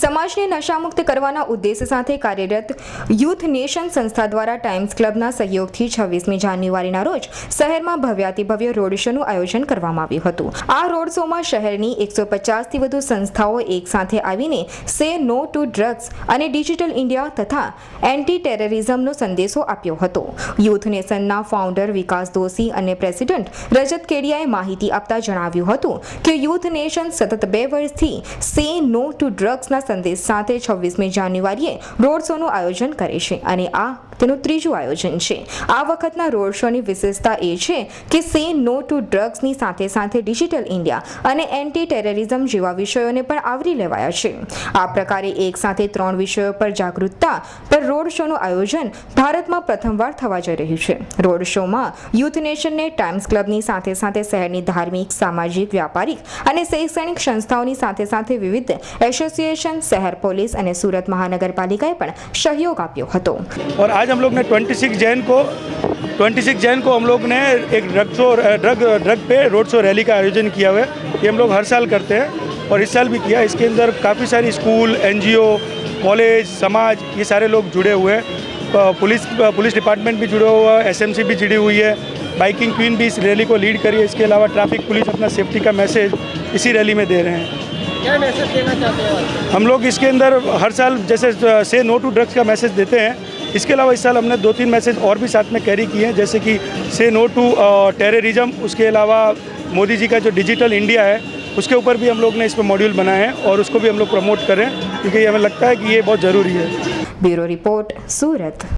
સમાજને નશામુક્ત કરવાના ઉદ્દેશ સાથે કાર્યરત યુથ નેશન સંસ્થા દ્વારા ટાઈમ્સ ક્લબના સહયોગથી છવ્વીસમી જાન્યુઆરીના રોજ શહેરમાં ભવ્યાતિભવ્ય રોડ શોનું આયોજન કરવામાં આવ્યું હતું. આ રોડ શોમાં શહેરની એકસો પચાસથી વધુ સંસ્થાઓ એકસાથે આવીને સે નો ટુ ડ્રગ્સ અને ડિજિટલ ઇન્ડિયા તથા એન્ટી ટેરરિઝમનો સંદેશો આપ્યો હતો. યુથ નેશનના ફાઉન્ડર વિકાસ દોશી અને પ્રેસિડેન્ટ રજત કેડિયાએ માહિતી આપતા જણાવ્યું હતું કે, યુથ નેશન સતત બે વર્ષથી સે નો ટુ ડ્રગ્સના સંદેશ સાથે છવ્વીસમી જાન્યુઆરીએ રોડ શોનું આયોજન કરે છે અને આ તેનું ત્રીજું આયોજન છે. આ વખતના રોડ શોની વિશેષતા એ છે કે સે નો ટુ ડ્રગ્સની સાથે સાથે ડિજિટલ ઇન્ડિયા અને એન્ટી ટેરરિઝમ જેવા વિષયોને પણ આવરી લેવાયા છે. આ પ્રકારે એક સાથે ત્રણ વિષયો પર જાગૃતતા પર રોડ શોનું આયોજન ભારતમાં પ્રથમવાર થવા જઈ રહ્યું છે. રોડ શોમાં યુથ નેશનને ટાઈમ્સ ક્લબની સાથે સાથે શહેરની ધાર્મિક, સામાજિક, વ્યાપારિક અને શૈક્ષણિક સંસ્થાઓની સાથે સાથે વિવિધ એસોસિએશન શહેર પોલીસ અને સુરત મહાનગરપાલિકાએ પણ સહયોગ આપ્યો હતો और आज हम लोग ने 26 जैन को 26 जैन को हम लोग ने एक ड्रग शो ड्रग ड्रग पे रोड शो रैली का आयोजन किया हुआ है ये हम लोग हर साल करते हैं और इस साल भी किया इसके अंदर काफ़ी सारी स्कूल एनजीओ कॉलेज समाज ये सारे लोग जुड़े हुए हैं प- पुलिस पुलिस डिपार्टमेंट भी जुड़ा हुआ है एसएमसी भी जुड़ी हुई है बाइकिंग क्वीन भी इस रैली को लीड करी है इसके अलावा ट्रैफिक पुलिस अपना सेफ्टी का मैसेज इसी रैली में दे रहे हैं क्या मैसेज देना चाहते हैं हम लोग इसके अंदर हर साल जैसे से नो टू ड्रग्स का मैसेज देते हैं। इसके अलावा इस साल हमने दो तीन मैसेज और भी साथ में कैरी किए हैं जैसे कि से नो टू टेररिज्म उसके अलावा मोदी जी का जो डिजिटल इंडिया है उसके ऊपर भी हम लोग ने इस पर मॉड्यूल बनाए हैं और उसको भी हम लोग प्रमोट करें क्योंकि हमें लगता है कि ये बहुत ज़रूरी है। Bureau report Surat.